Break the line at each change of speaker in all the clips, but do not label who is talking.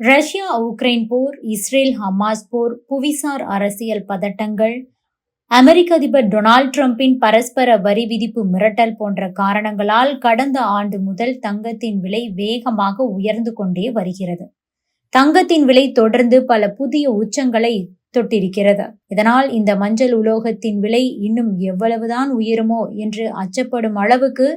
Russia Ukraine போர் Israel Hamas போர் புவிசார் அரசியல் பதட்டங்கள் அமெரிக்க அதிபர் டொனால்ட் ட்ரம்பின் பரஸ்பர வரி விதிப்பு மிரட்டல் போன்ற காரணங்களால் கடந்த ஆண்டு முதல் தங்கத்தின் விலை வேகமாக உயர்ந்து கொண்டே வருகிறது. தங்கத்தின் விலை தொடர்ந்து பல புதிய உச்சங்களை தொட்டிருக்கிறது. இதனால் இந்த மஞ்சள் உலோகத்தின் விலை இன்னும் எவ்வளவுதான் உயருமோ என்று அச்சப்படும் அளவுக்கு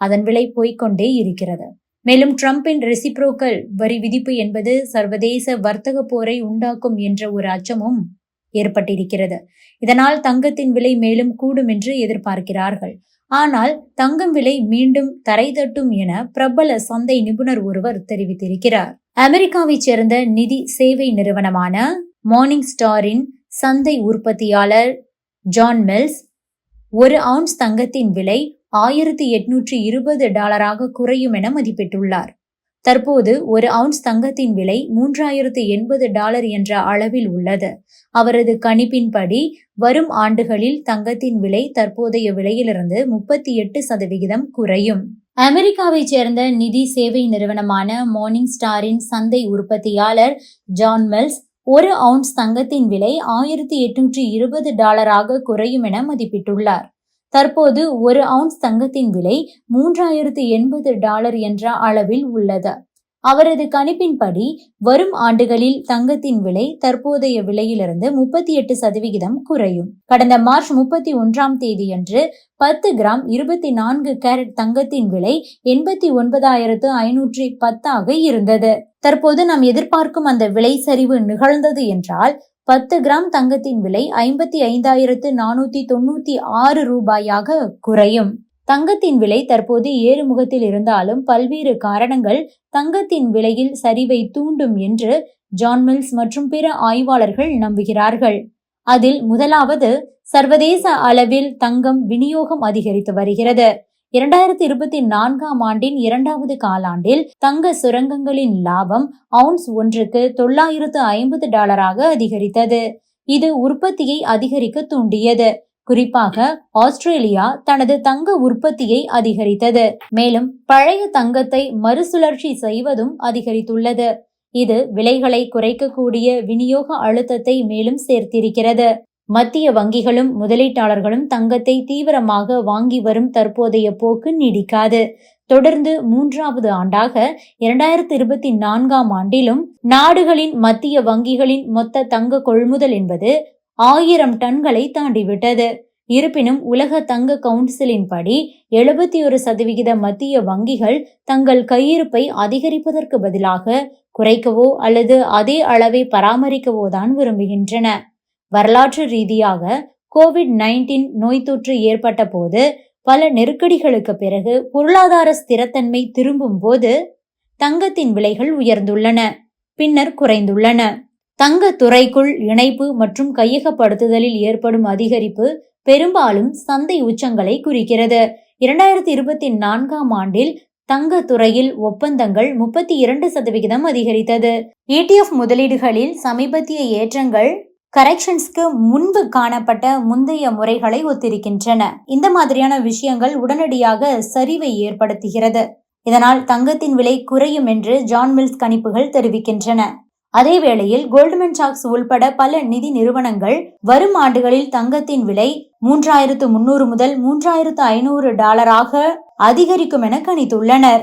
அதன் விலை போய்க்கொண்டே இருக்கிறது. மேலும் ட்ரம்பின் ரெசிப்ரோக்கல் வரி விதிப்பு என்பது சர்வதேச வர்த்தக போரை உண்டாக்கும் என்ற ஒரு அச்சமும் ஏற்பட்டிருக்கிறது. இதனால் தங்கத்தின் விலை மேலும் கூடும் என்று எதிர்பார்க்கிறார்கள். ஆனால் தங்கம் விலை மீண்டும் தரை தட்டும் என பிரபல சந்தை நிபுணர் ஒருவர் தெரிவித்திருக்கிறார். அமெரிக்காவைச் சேர்ந்த நிதி சேவை நிறுவனமான மார்னிங் ஸ்டாரின் சந்தை உற்பத்தியாளர் ஜான் மில்ஸ் ஒரு அவுன்ஸ் தங்கத்தின் விலை ஆயிரத்தி எட்நூற்றி இருபது டாலராக குறையும் என மதிப்பிட்டுள்ளார். தற்போது ஒரு அவுன்ஸ் தங்கத்தின் விலை மூன்றாயிரத்து எண்பது டாலர் என்ற அளவில் உள்ளது. அவரது கணிப்பின்படி வரும் ஆண்டுகளில் தங்கத்தின் விலை தற்போதைய விலையிலிருந்து முப்பத்தி எட்டு சதவிகிதம் குறையும். அமெரிக்காவைச் சேர்ந்த நிதி சேவை நிறுவனமான மார்னிங் ஸ்டாரின் சந்தை உற்பத்தியாளர் ஜான் மெல்ஸ் ஒரு அவுன்ஸ் தங்கத்தின் விலை ஆயிரத்தி எட்நூற்றி இருபது டாலராக குறையும் என மதிப்பிட்டுள்ளார். தற்போது ஒரு அவுன்ஸ் தங்கத்தின் விலை மூன்றாயிரத்து எண்பது டாலர் என்ற அளவில் உள்ளது. அவரது கணிப்பின்படி வரும் ஆண்டுகளில் தங்கத்தின் விலை தற்போதைய விலையிலிருந்து முப்பத்தி எட்டு சதவிகிதம் குறையும். கடந்த மார்ச் முப்பத்தி ஒன்றாம் தேதியன்று பத்து கிராம் இருபத்தி நான்கு கேரட் தங்கத்தின் விலை எண்பத்தி ஒன்பதாயிரத்து ஐநூற்றி பத்தாக இருந்தது. தற்போது நாம் எதிர்பார்க்கும் அந்த விலை சரிவு நிகழ்ந்தது என்றால் பத்து கிராம் தங்கத்தின் விலை ஐம்பத்தி ஐந்தாயிரத்து நானூத்தி தொண்ணூத்தி ஆறு ரூபாயாக குறையும். தங்கத்தின் விலை தற்போது ஏறுமுகத்தில் இருந்தாலும் பல்வேறு காரணங்கள் தங்கத்தின் விலையில் சரிவை தூண்டும் என்று ஜான் மில்ஸ் மற்றும் பிற ஆய்வாளர்கள் நம்புகிறார்கள். அதில் முதலாவது சர்வதேச அளவில் தங்கம் விநியோகம் அதிகரித்து வருகிறது. இரண்டாயிரத்தி இருபத்தி நான்காம் ஆண்டின் இரண்டாவது காலாண்டில் தங்க சுரங்கங்களின் லாபம் அவுன்ஸ் ஒன்றுக்கு தொள்ளாயிரத்து ஐம்பது டாலராக அதிகரித்தது. இது உற்பத்தியை அதிகரிக்க தூண்டியது. குறிப்பாக ஆஸ்திரேலியா தனது தங்க உற்பத்தியை அதிகரித்தது. மேலும் பழைய தங்கத்தை மறுசுழற்சி செய்வதும் அதிகரித்துள்ளது. இது விலைகளை குறைக்கக்கூடிய விநியோக அழுத்தத்தை மேலும் சேர்த்திருக்கிறது. மத்திய வங்கிகளும் முதலீட்டாளர்களும் தங்கத்தை தீவிரமாக வாங்கி வரும் தற்போதைய போக்கு நீடிக்காது. தொடர்ந்து மூன்றாவது ஆண்டாக இரண்டாயிரத்தி இருபத்தி நான்காம் ஆண்டிலும் நாடுகளின் மத்திய வங்கிகளின் மொத்த தங்க கொள்முதல் என்பது ஆயிரம் டன்களை தாண்டிவிட்டது. இருப்பினும் உலக தங்க கவுன்சிலின் படி எழுபத்தி ஒரு சதவிகித மத்திய வங்கிகள் தங்கள் கையிருப்பை அதிகரிப்பதற்கு பதிலாக குறைக்கவோ அல்லது அதே அளவை பராமரிக்கவோ தான் விரும்புகின்றன. வரலாற்று ரீதியாக கோவிட் நைன்டீன் நோய் தொற்று ஏற்பட்ட போது பல நெருக்கடிகளுக்கு பிறகு பொருளாதார ஸ்திரத்தன்மை திரும்பும் போது தங்கத்தின் விலைகள் உயர்ந்துள்ளன பின்னர் குறைந்துள்ளன. தங்க துறைக்குள் இணைப்பு மற்றும் கையகப்படுத்துதலில் ஏற்படும் அதிகரிப்பு பெரும்பாலும் சந்தை உச்சங்களை குறிக்கிறது. இரண்டாயிரத்தி இருபத்தி நான்காம் ஆண்டில் தங்க துறையில் ஒப்பந்தங்கள் முப்பத்தி இரண்டு சதவிகிதம் அதிகரித்தது. இடிஎஃப் முதலீடுகளில் சமீபத்திய ஏற்றங்கள் கரெக்ஷன்ஸ்க்கு முன்பு காணப்பட்ட முந்தைய முறைகளை ஒத்திருக்கின்றன. இந்த மாதிரியான விஷயங்கள் உடனடியாக சரிவை ஏற்படுத்துகிறது. இதனால் தங்கத்தின் விலை குறையும் என்று ஜான் மில்ஸ் கணிப்புகள் தெரிவிக்கின்றன. அதே வேளையில் கோல்ட்மேன் சாக்ஸ் உள்பட பல நிதி நிறுவனங்கள் வரும் ஆண்டுகளில் தங்கத்தின் விலை மூன்றாயிரத்து முன்னூறு முதல் மூன்றாயிரத்து ஐநூறு டாலராக அதிகரிக்கும் என கணித்துள்ளனர்.